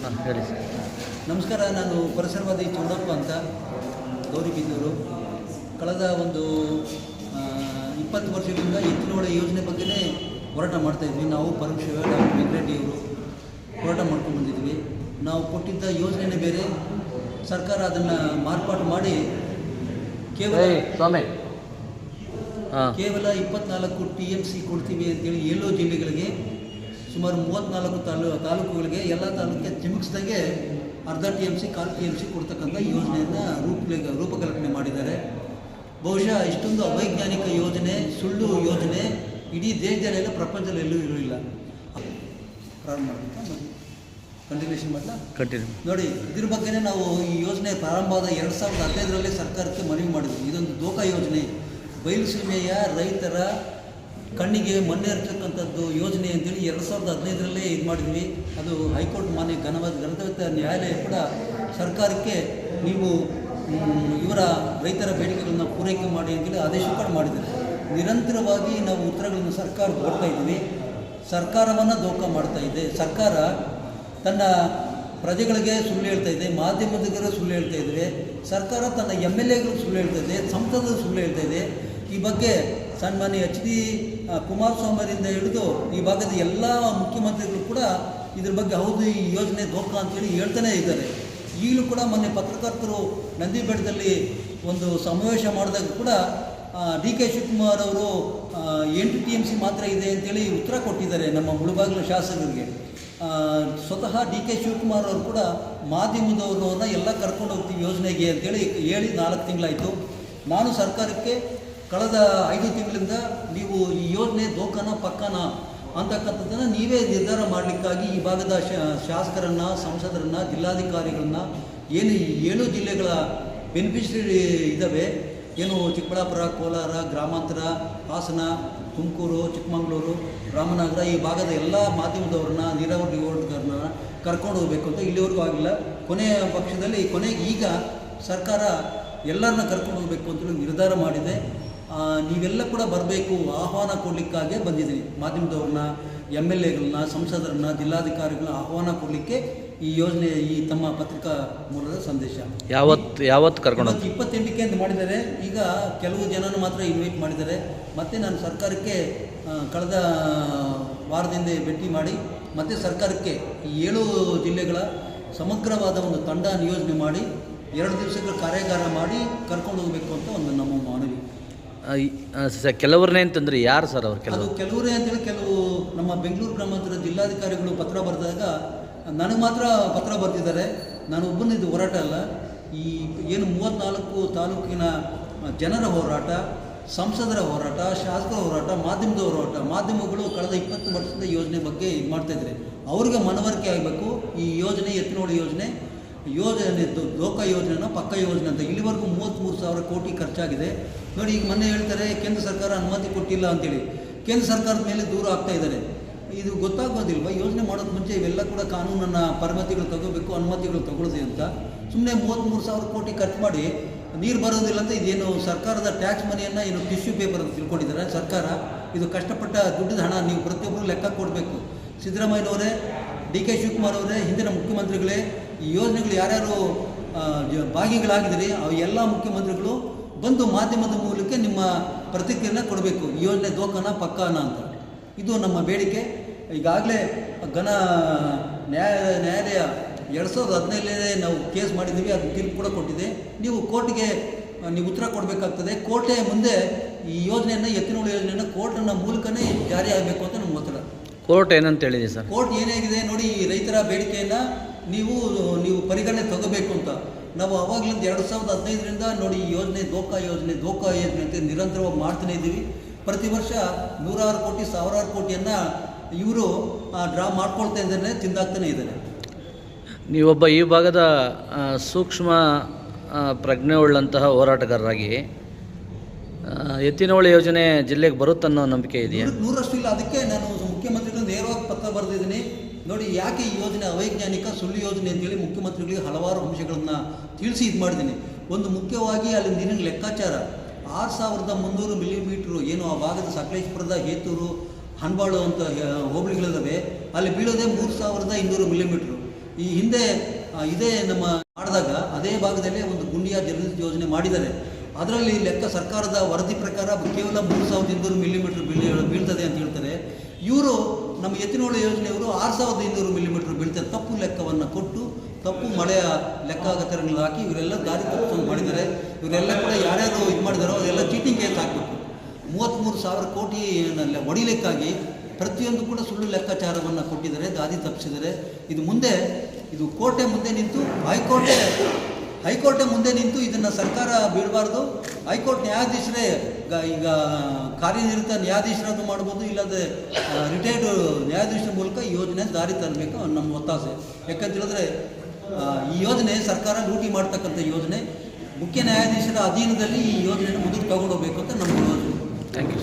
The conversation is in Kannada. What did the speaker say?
ಹಾಂ ಹೇಳಿ. ಸರ್ ನಮಸ್ಕಾರ ನಾನು ಪರಿಸರವಾದಿ ಚೌಡಪ್ಪ ಅಂತ ಗೌರಿಬಿದ್ದೂರು ಕಳೆದ ಒಂದು ಇಪ್ಪತ್ತು ವರ್ಷಗಳಿಂದ ಎತ್ತಿನೋಳ ಯೋಜನೆ ಬಗ್ಗೆನೇ ಹೋರಾಟ ಮಾಡ್ತಾಯಿದ್ವಿ ನಾವು ಪರೋಕ್ಷ ಡಾಕ್ಟರ್ ವೆಂಕಟರೆಡ್ಡಿಯವರು ಹೋರಾಟ ಮಾಡ್ಕೊಂಡು ಬಂದಿದ್ವಿ. ನಾವು ಕೊಟ್ಟಿದ್ದ ಯೋಜನೆನೇ ಬೇರೆ. ಸರ್ಕಾರ ಅದನ್ನು ಮಾರ್ಪಾಟು ಮಾಡಿ ಕೇವಲ ಸ್ವಾಮಿ. ಕೇವಲ ಇಪ್ಪತ್ನಾಲ್ಕು ಟಿ ಎಂ ಸಿ ಕೊಡ್ತೀವಿ ಅಂತೇಳಿ ಏಳು ಜಿಲ್ಲೆಗಳಿಗೆ ಸುಮಾರು ಮೂವತ್ತ್ನಾಲ್ಕು ತಾಲೂ ತಾಲೂಕುಗಳಿಗೆ ಎಲ್ಲ ತಾಲೂಕಿಗೆ ತಿಮಿಕ್ಸ್ದಾಗೆ ಅರ್ಧ ಟಿ ಎಂ ಸಿ ಕಾಲು ಟಿ ಎಂ ಸಿ ಕೊಡ್ತಕ್ಕಂಥ ಯೋಜನೆಯನ್ನು ರೂಪ ರೂಪಕಲ್ಪನೆ ಮಾಡಿದ್ದಾರೆ. ಬಹುಶಃ ಇಷ್ಟೊಂದು ಅವೈಜ್ಞಾನಿಕ ಯೋಜನೆ ಸುಳ್ಳು ಯೋಜನೆ ಇಡೀ ದೇಶದಲ್ಲೆಲ್ಲ ಪ್ರಪಂಚದಲ್ಲಿ ಎಲ್ಲೂ ಇರಲಿಲ್ಲ ಪ್ರಾರಂಭ ಮಾಡ್ಬೇಕಾ ಕಂಟಿನ್ಯೂಷನ್ ಮಾಡಲಾ? ಕಂಟಿನ್ಯೂ ನೋಡಿ ಇದ್ರ ಬಗ್ಗೆನೇ ನಾವು ಈ ಯೋಜನೆ ಪ್ರಾರಂಭ ಆದ ಎರಡು ಸಾವಿರದ ಹದಿನೈದರಲ್ಲಿ ಸರ್ಕಾರಕ್ಕೆ ಮನವಿ ಮಾಡಿದ್ವಿ. ಇದೊಂದು ದೋಖಾ ಯೋಜನೆ. ಬಯಲುಸೀಮೆಯ ರೈತರ ಕಣ್ಣಿಗೆ ಮೊನ್ನೆ ಇರತಕ್ಕಂಥದ್ದು ಯೋಜನೆ ಅಂತೇಳಿ ಎರಡು ಸಾವಿರದ ಹದಿನೈದರಲ್ಲೇ ಇದು ಮಾಡಿದ್ವಿ. ಅದು ಹೈಕೋರ್ಟ್ ಮಾನ್ಯ ಘನವಾದ ಘನತ ನ್ಯಾಯಾಲಯ ಕೂಡ ಸರ್ಕಾರಕ್ಕೆ ನೀವು ಇವರ ರೈತರ ಬೇಡಿಕೆಗಳನ್ನು ಪೂರೈಕೆ ಮಾಡಿ ಅಂತೇಳಿ ಆದೇಶ ಕೂಡ ಮಾಡಿದ್ದಾರೆ. ನಿರಂತರವಾಗಿ ನಾವು ಉತ್ತರಗಳನ್ನು ಸರ್ಕಾರ ಕೊಡ್ತಾ ಇದ್ದೀವಿ. ಸರ್ಕಾರವನ್ನು ದೋಖಾ ಮಾಡ್ತಾ ಇದೆ. ಸರ್ಕಾರ ತನ್ನ ಪ್ರಜೆಗಳಿಗೆ ಸುಳ್ಳು ಹೇಳ್ತಾ ಇದೆ ಮಾಧ್ಯಮದಿಗರು ಸುಳ್ಳು ಹೇಳ್ತಾ ಇದ್ದಾರೆ ಸರ್ಕಾರ ತನ್ನ ಎಂ ಎಲ್ ಎಗಳು ಸುಳ್ಳು ಹೇಳ್ತಾ ಇದೆ ಸಂಸದರು ಸುಳ್ಳು ಹೇಳ್ತಾ ಇದೆ. ಈ ಬಗ್ಗೆ ಸನ್ಮಾನ್ಯ ಎಚ್ ಡಿ ಕುಮಾರಸ್ವಾಮಿಯವರಿಂದ ಹಿಡಿದು ಈ ಭಾಗದ ಎಲ್ಲ ಮುಖ್ಯಮಂತ್ರಿಗಳು ಕೂಡ ಇದ್ರ ಬಗ್ಗೆ ಹೌದು, ಈ ಯೋಜನೆ ದೋಖಾ ಅಂತೇಳಿ ಹೇಳ್ತಾನೆ ಇದ್ದಾರೆ. ಈಗಲೂ ಕೂಡ ಮೊನ್ನೆ ಪತ್ರಕರ್ತರು ನಂದಿ ಬೆಟ್ಟದಲ್ಲಿ ಒಂದು ಸಮಾವೇಶ ಮಾಡಿದಾಗ ಕೂಡ ಡಿ ಕೆ ಶಿವಕುಮಾರ್ ಅವರು ಎಂಟು ಟಿ ಎಂ ಸಿ ಮಾತ್ರ ಇದೆ ಅಂತೇಳಿ ಉತ್ತರ ಕೊಟ್ಟಿದ್ದಾರೆ ನಮ್ಮ ಮುಳುಬಾಗಿಲು ಶಾಸಕರಿಗೆ. ಸ್ವತಃ ಡಿ ಕೆ ಶಿವಕುಮಾರ್ ಅವರು ಕೂಡ ಮಾಧ್ಯಮದವ್ರನ್ನ ಎಲ್ಲ ಕರ್ಕೊಂಡು ಹೋಗ್ತೀವಿ ಯೋಜನೆಗೆ ಅಂತೇಳಿ ಹೇಳಿ ನಾಲ್ಕು ತಿಂಗಳಾಯಿತು. ನಾನು ಸರ್ಕಾರಕ್ಕೆ ಕಳೆದ ಐದು ತಿಂಗಳಿಂದ ನೀವು ಈ ಯೋಜನೆ ದೋಕನ ಪಕ್ಕನ ಅಂತಕ್ಕಂಥದ್ದನ್ನು ನೀವೇ ನಿರ್ಧಾರ ಮಾಡಲಿಕ್ಕಾಗಿ ಈ ಭಾಗದ ಶಾಸಕರನ್ನು, ಸಂಸದರನ್ನು, ಜಿಲ್ಲಾಧಿಕಾರಿಗಳನ್ನ ಏನು ಏಳು ಜಿಲ್ಲೆಗಳ ಬೆನಿಫಿಷರಿ ಇದ್ದಾವೆ ಏನು ಚಿಕ್ಕಬಳ್ಳಾಪುರ, ಕೋಲಾರ, ಗ್ರಾಮಾಂತರ, ಹಾಸನ, ತುಮಕೂರು, ಚಿಕ್ಕಮಗಳೂರು, ರಾಮನಗರ ಈ ಭಾಗದ ಎಲ್ಲ ಮಾಧ್ಯಮದವ್ರನ್ನ, ನೀರಾವರಿ ಹೋರಾಟಗಾರನ್ನ ಕರ್ಕೊಂಡು ಹೋಗಬೇಕು ಅಂತ ಇಲ್ಲಿವರೆಗೂ ಆಗಿಲ್ಲ. ಕೊನೆಯ ಪಕ್ಷದಲ್ಲಿ ಕೊನೆಗೆ ಈಗ ಸರ್ಕಾರ ಎಲ್ಲರನ್ನ ಕರ್ಕೊಂಡು ಹೋಗಬೇಕು ಅಂತೇಳಿ ನಿರ್ಧಾರ ಮಾಡಿದೆ. ನೀವೆಲ್ಲ ಕೂಡ ಬರಬೇಕು ಆಹ್ವಾನ ಕೊಡಲಿಕ್ಕಾಗೆ ಬಂದಿದ್ದೀನಿ ಮಾಧ್ಯಮದವ್ರನ್ನ ಎಂ ಎಲ್ ಎಗಳನ್ನ ಸಂಸದರನ್ನ ಜಿಲ್ಲಾಧಿಕಾರಿಗಳನ್ನ ಆಹ್ವಾನ ಕೊಡಲಿಕ್ಕೆ ಈ ಯೋಜನೆ ಈ ತಮ್ಮ ಪತ್ರಿಕಾ ಮೂಲದ ಸಂದೇಶ. ಯಾವತ್ತು ಯಾವತ್ತು ಕರ್ಕೊಂಡು ಇಪ್ಪತ್ತೆಂಟಕ್ಕೆ ಅಂತ ಮಾಡಿದ್ದಾರೆ. ಈಗ ಕೆಲವು ಜನನ ಮಾತ್ರ ಇನ್ವೈಟ್ ಮಾಡಿದ್ದಾರೆ. ಮತ್ತೆ ನಾನು ಸರ್ಕಾರಕ್ಕೆ ಕಳೆದ ವಾರದಿಂದ ಭೇಟಿ ಮಾಡಿ ಮತ್ತೆ ಸರ್ಕಾರಕ್ಕೆ ಈ ಏಳು ಜಿಲ್ಲೆಗಳ ಸಮಗ್ರವಾದ ಒಂದು ತಂಡ ನಿಯೋಜನೆ ಮಾಡಿ ಎರಡು ದಿವಸಗಳ ಕಾರ್ಯಾಗಾರ ಮಾಡಿ ಕರ್ಕೊಂಡು ಹೋಗಬೇಕು ಅಂತ ಒಂದು ನಮ್ಮ ಮನವಿ. ಕೆಲವ್ರನ್ನೇ ಅಂತಂದ್ರೆ ಯಾರು ಸರ್ ಅವ್ರು ಕೆಲವರು? ಕೆಲವು ಕೆಲವರೇ ಅಂತೇಳಿ ಕೆಲವು ನಮ್ಮ ಬೆಂಗಳೂರು ಗ್ರಾಮಾಂತರ ಜಿಲ್ಲಾಧಿಕಾರಿಗಳು ಪತ್ರ ಬರೆದಾಗ ನನಗೆ ಮಾತ್ರ ಪತ್ರ ಬರೆದಿದ್ದಾರೆ ನಾನು ಒಬ್ಬನಿದ್ದು ಹೋರಾಟ ಅಲ್ಲ. ಈ ಏನು ಮೂವತ್ತ್ನಾಲ್ಕು ತಾಲೂಕಿನ ಜನರ ಹೋರಾಟ ಸಂಸದರ ಹೋರಾಟ ಶಾಸಕರ ಹೋರಾಟ ಮಾಧ್ಯಮದ ಹೋರಾಟ ಮಾಧ್ಯಮಗಳು ಕಳೆದ ಇಪ್ಪತ್ತು ವರ್ಷದ ಯೋಜನೆ ಬಗ್ಗೆ ಇದು ಮಾಡ್ತಾಯಿದ್ದಾರೆ ಅವ್ರಿಗೆ ಮನವರಿಕೆ ಆಗಬೇಕು. ಈ ಯೋಜನೆ ಎತ್ತಿನೋಳಿ ಯೋಜನೆ ಯೋಜನೆ ಲೋಕ ಯೋಜನೆನ ಪಕ್ಕ ಯೋಜನೆ ಅಂತ ಇಲ್ಲಿವರೆಗೂ ಸಾವಿರ ಕೋಟಿ ಖರ್ಚಾಗಿದೆ. ನೋಡಿ, ಈಗ ಮೊನ್ನೆ ಹೇಳ್ತಾರೆ, ಕೇಂದ್ರ ಸರ್ಕಾರ ಅನುಮತಿ ಕೊಟ್ಟಿಲ್ಲ ಅಂತೇಳಿ. ಕೇಂದ್ರ ಸರ್ಕಾರದ ಮೇಲೆ ದೂರ ಆಗ್ತಾ ಇದ್ದಾರೆ. ಇದು ಗೊತ್ತಾಗೋದಿಲ್ವ? ಯೋಜನೆ ಮಾಡೋಕ್ಕೆ ಮುಂಚೆ ಇವೆಲ್ಲ ಕೂಡ ಕಾನೂನನ್ನು ಪರಮತಿಗಳು ತಗೋಬೇಕು, ಅನುಮತಿಗಳು ತಗೊಳ್ಳದೆ ಅಂತ. ಸುಮ್ಮನೆ ಮೂವತ್ತ್ಮೂರು ಸಾವಿರ ಕೋಟಿ ಖರ್ಚು ಮಾಡಿ ನೀರು ಬರೋದಿಲ್ಲ ಅಂತ ಇದೇನು ಸರ್ಕಾರದ ಟ್ಯಾಕ್ಸ್ ಮನಿಯನ್ನು ಏನು ಟಿಶ್ಯೂ ಪೇಪರ್ ಅಂತ ತಿಳ್ಕೊಂಡಿದ್ದಾರೆ? ಸರ್ಕಾರ ಇದು ಕಷ್ಟಪಟ್ಟ ದುಡ್ಡಿದ ಹಣ ನೀವು ಪ್ರತಿಯೊಬ್ಬರು ಲೆಕ್ಕ ಕೊಡಬೇಕು. ಸಿದ್ದರಾಮಯ್ಯನವರೇ, ಡಿ ಕೆ ಶಿವಕುಮಾರ್ ಅವರೇ, ಹಿಂದಿನ ಮುಖ್ಯಮಂತ್ರಿಗಳೇ, ಈ ಯೋಜನೆಗಳು ಯಾರ್ಯಾರು ಭಾಗಿಗಳಾಗಿದ್ದೀರಿ ಅವು ಎಲ್ಲ ಮುಖ್ಯಮಂತ್ರಿಗಳು ಬಂದು ಮಾಧ್ಯಮದ ಮೂಲಕ ನಿಮ್ಮ ಪ್ರತಿಕ್ರಿಯೆನ ಕೊಡಬೇಕು. ಈ ಯೋಜನೆ ದೋಖಾನ ಪಕ್ಕಾನ ಅಂತ. ಇದು ನಮ್ಮ ಬೇಡಿಕೆ. ಈಗಾಗಲೇ ಘನ ನ್ಯಾಯ ನ್ಯಾಯಾಲಯ ಎರಡು ಸಾವಿರದ ಹದಿನೈದನೇ ನಾವು ಕೇಸ್ ಮಾಡಿದ್ದೀವಿ ಅದು ತೀರ್ಪು ಕೂಡ ಕೊಟ್ಟಿದೆ. ನೀವು ಕೋರ್ಟ್ಗೆ ನೀವು ಉತ್ತರ ಕೊಡಬೇಕಾಗ್ತದೆ. ಕೋರ್ಟೇ ಮುಂದೆ ಈ ಯೋಜನೆಯನ್ನು ಎತ್ತಿನೋಳು ಯೋಜನೆಯನ್ನು ಕೋರ್ಟ್ನ ಮೂಲಕನೇ ಜಾರಿ ಆಗಬೇಕು ಅಂತ ನಮ್ಗೆ ಒತ್ತಡ. ಕೋರ್ಟ್ ಏನಂತ ಹೇಳಿದೆ ಸರ್? ಕೋರ್ಟ್ ಏನಾಗಿದೆ ನೋಡಿ ಈ ರೈತರ ಬೇಡಿಕೆಯನ್ನು ನೀವು ನೀವು ಪರಿಗಣನೆ ತಗೋಬೇಕು ಅಂತ. ನಾವು ಅವಾಗಲಿಂದ ಎರಡು ಸಾವಿರದ ಹದಿನೈದರಿಂದ ನೋಡಿ ಈ ಯೋಜನೆ ದೋಖಾ ಯೋಜನೆ ದೋಖಾ ಯೋಜನೆ ಅಂತ ನಿರಂತರವಾಗಿ ಮಾಡ್ತಾನೆ ಇದ್ದೀವಿ. ಪ್ರತಿ ವರ್ಷ ನೂರಾರು ಕೋಟಿ ಸಾವಿರಾರು ಕೋಟಿಯನ್ನು ಇವರು ಡ್ರಾ ಮಾಡ್ಕೊಳ್ತಾ ಇದ್ದಾನೆ ತಿಂದಾಗ್ತಾನೆ ಇದ್ದಾನೆ. ನೀವೊಬ್ಬ ಈ ಭಾಗದ ಸೂಕ್ಷ್ಮ ಪ್ರಜ್ಞೆ ಉಳ್ಳಂತಹ ಹೋರಾಟಗಾರರಾಗಿ ಎತ್ತಿನಹೊಳೆ ಯೋಜನೆ ಜಿಲ್ಲೆಗೆ ಬರುತ್ತನ್ನೋ ನಂಬಿಕೆ ಇದೆಯಾ? ನೂರಷ್ಟು ಇಲ್ಲ. ಅದಕ್ಕೆ ನಾನು ಮುಖ್ಯಮಂತ್ರಿಗಳು ನೇರವಾಗಿ ಪತ್ರ ಬರೆದಿದ್ದೀನಿ. ನೋಡಿ, ಯಾಕೆ ಈ ಯೋಜನೆ ಅವೈಜ್ಞಾನಿಕ, ಸುಳ್ಳು ಯೋಜನೆ ಅಂತೇಳಿ ಮುಖ್ಯಮಂತ್ರಿಗಳಿಗೆ ಹಲವಾರು ಅಂಶಗಳನ್ನು ತಿಳಿಸಿ ಇದು ಮಾಡಿದ್ದೀನಿ. ಒಂದು ಮುಖ್ಯವಾಗಿ ಅಲ್ಲಿ ನೀರಿನ ಲೆಕ್ಕಾಚಾರ. ಆರು ಸಾವಿರದ ಮುನ್ನೂರು ಮಿಲಿಮೀಟ್ರು ಏನು ಆ ಭಾಗದ ಸಕಲೇಶ್ಪುರದ ಹೇತೂರು, ಹನ್ಬಾಳು ಅಂತ ಹೋಬಳಿಗಳಿದ್ದಾವೆ ಅಲ್ಲಿ ಬೀಳೋದೇ ಮೂರು ಸಾವಿರದ ಇನ್ನೂರು ಮಿಲಿಮೀಟ್ರು. ಈ ಹಿಂದೆ ಇದೇ ನಮ್ಮ ಮಾಡಿದಾಗ ಅದೇ ಭಾಗದಲ್ಲೇ ಒಂದು ಗುಂಡಿಯ ಜಲವಿದ್ಯುತ್ ಯೋಜನೆ ಮಾಡಿದ್ದಾರೆ. ಅದರಲ್ಲಿ ಲೆಕ್ಕ ಸರ್ಕಾರದ ವರದಿ ಪ್ರಕಾರ ಕೇವಲ ಮೂರು ಸಾವಿರದ ಇನ್ನೂರು ಮಿಲಿಮೀಟ್ರ್ ಬೀಳ್, ಬೀಳ್ತದೆ ಅಂತ ಹೇಳ್ತಾರೆ. ಇವರು ನಮ್ಮ ಎತ್ತಿನೋಳ ಯೋಜನೆಯವರು ಆರು ಸಾವಿರದ ಇನ್ನೂರು ಮಿಲಿಮೀಟರ್ ಬೀಳ್ತಾರೆ ತಪ್ಪು ಲೆಕ್ಕವನ್ನು ಕೊಟ್ಟು, ತಪ್ಪು ಮಳೆಯ ಲೆಕ್ಕಾಗತರಗಳು ಹಾಕಿ ಇವರೆಲ್ಲ ದಾರಿ ತಪ್ಪಿಸ್ಕೊಂಡು ಮಾಡಿದ್ದಾರೆ ಇವರೆಲ್ಲ ಕೂಡ ಯಾರ್ಯಾರು ಇದು ಮಾಡಿದಾರೋ ಅವರೆಲ್ಲ ಚೀಟಿಂಗ್ ಕೇಸ್ ಹಾಕಬೇಕು. ಮೂವತ್ತ್ಮೂರು ಸಾವಿರ ಕೋಟಿ ಹೊಡಿಲಿಕ್ಕಾಗಿ ಪ್ರತಿಯೊಂದು ಕೂಡ ಸುಳ್ಳು ಲೆಕ್ಕಾಚಾರವನ್ನು ಕೊಟ್ಟಿದ್ದಾರೆ, ದಾರಿ ತಪ್ಪಿಸಿದ್ದಾರೆ. ಇದು ಮುಂದೆ, ಇದು ಕೋಟೆ ಮುಂದೆ ನಿಂತು, ಹೈಕೋರ್ಟೆ ಹೈಕೋರ್ಟೆ ಮುಂದೆ ನಿಂತು ಇದನ್ನು ಸರ್ಕಾರ ಬೀಳಬಾರ್ದು. ಹೈಕೋರ್ಟ್ ನ್ಯಾಯಾಧೀಶರೇ, ಈಗ ಕಾರ್ಯನಿರತ ನ್ಯಾಯಾಧೀಶರನ್ನು ಮಾಡ್ಬೋದು ಇಲ್ಲದೆ ರಿಟೈರ್ಡ್ ನ್ಯಾಯಾಧೀಶರ ಮೂಲಕ ಈ ಯೋಜನೆ ದಾರಿ ತರಬೇಕು ನಮ್ಮ ಒತ್ತಾಸೆ. ಯಾಕಂತ ಹೇಳಿದ್ರೆ ಈ ಯೋಜನೆ ಸರ್ಕಾರ ಲೂಟಿ ಮಾಡ್ತಕ್ಕಂಥ ಯೋಜನೆ. ಮುಖ್ಯ ನ್ಯಾಯಾಧೀಶರ ಅಧೀನದಲ್ಲಿ ಈ ಯೋಜನೆಯನ್ನು ಮುಂದಕ್ಕೆ ತಗೊಂಡೋಗ್ಬೇಕು ಅಂತ ನಮ್ಮ ಯೋಜನೆ. Thank you